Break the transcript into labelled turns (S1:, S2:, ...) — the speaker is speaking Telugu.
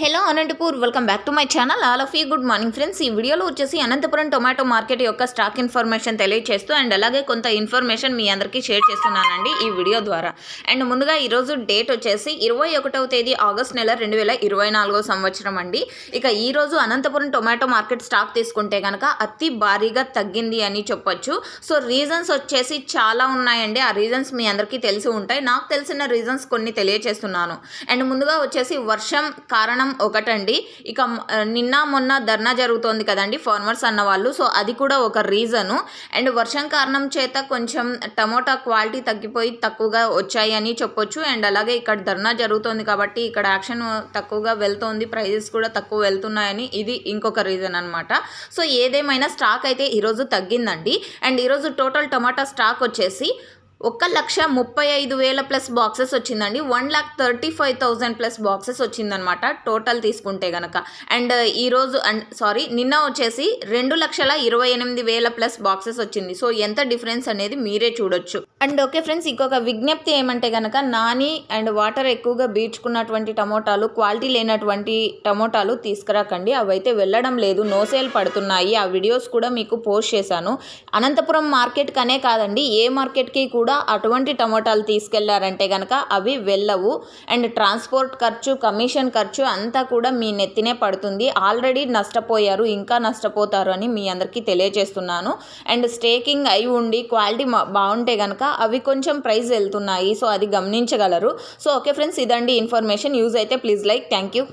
S1: Hello Anantapur welcome back to my channel all of you good morning friends ఈ వీడియోలో వచ్చేసి అనంతపురం టొమాటో మార్కెట్ యొక్క స్టాక్ ఇన్ఫర్మేషన్ తెలియజేస్తూ అండ్ అలాగే కొంత ఇన్ఫర్మేషన్ మీ అందరికీ షేర్ చేస్తున్నానండి ఈ వీడియో ద్వారా. అండ్ ముందుగా ఈరోజు డేట్ వచ్చేసి ఇరవై ఒకటవ తేదీ ఆగస్ట్ నెల రెండు వేల ఇరవై నాలుగో సంవత్సరం అండి. ఇక ఈరోజు అనంతపురం టొమాటో మార్కెట్ స్టాక్ తీసుకుంటే కనుక అతి భారీగా తగ్గింది అని చెప్పొచ్చు. సో రీజన్స్ వచ్చేసి చాలా ఉన్నాయండి. ఆ రీజన్స్ మీ అందరికీ తెలిసి ఉంటాయి. నాకు తెలిసిన రీజన్స్ కొన్ని తెలియజేస్తున్నాను అండ్ ముందుగా వచ్చేసి వర్షం కారణం ఒకటండి. ఇక నిన్న మొన్న ధర్నా జరుగుతోంది కదండి ఫార్మర్స్ అన్న వాళ్ళు. సో అది కూడా ఒక రీజను. అండ్ వర్షం కారణం చేత కొంచెం టమోటా క్వాలిటీ తగ్గిపోయి తక్కువగా వచ్చాయి అని చెప్పొచ్చు. అండ్ అలాగే ఇక్కడ ధర్నా జరుగుతోంది కాబట్టి ఇక్కడ యాక్షన్ తక్కువగా వెళ్తోంది. ప్రైజెస్ కూడా తక్కువ వెళ్తున్నాయని ఇది ఇంకొక రీజన్ అనమాట సో ఏదేమైనా స్టాక్ అయితే ఈరోజు తగ్గిందండి. అండ్ ఈరోజు టోటల్ టమాటా స్టాక్ వచ్చేసి ఒక లక్ష ముప్పై ఐదు వేల ప్లస్ బాక్సెస్ వచ్చిందండి. One lakh thirty five thousand plus boxes వచ్చిందనమాట టోటల్ తీసుకుంటే గనక. అండ్ ఈరోజు అండ్ సారీ నిన్న వచ్చేసి రెండు లక్షల ఇరవై ఎనిమిది వేల ప్లస్ బాక్సెస్ వచ్చింది. సో ఎంత డిఫరెన్స్ అనేది మీరే చూడొచ్చు. అండ్ ఓకే ఫ్రెండ్స్ ఇంకొక విజ్ఞప్తి ఏమంటే కనుక నాని అండ్ వాటర్ ఎక్కువగా బీడ్చుకున్నటువంటి టమోటాలు క్వాలిటీ లేనటువంటి టమోటాలు తీసుకురాకండి. అవైతే వెళ్ళడం లేదు నో సేల్ పడుతున్నాయి. ఆ వీడియోస్ కూడా మీకు పోస్ట్ చేశాను. అనంతపురం మార్కెట్ కనే కాదండి ఏ మార్కెట్కి కూడా అటువంటి టమోటాలు తీసుకెళ్ళారంటే కనుక అవి వెళ్ళవు. అండ్ ట్రాన్స్పోర్ట్ ఖర్చు కమిషన్ ఖర్చు అంతా కూడా మీ నెత్తినే పడుతుంది. ఆల్రెడీ నష్టపోయారు ఇంకా నష్టపోతారు అని మీ అందరికీ తెలియజేస్తున్నాను. అండ్ స్టేకింగ్ అయి ఉండి క్వాలిటీ మా- బాగుంటే కనుక అవి కొంచెం ప్రైస్ వెళ్తున్నాయి. సో అది గమనించగలరు. సో ఓకే ఫ్రెండ్స్ ఇదండి ఇన్ఫర్మేషన్. యూజ్ అయితే ప్లీజ్ లైక్. Thank you.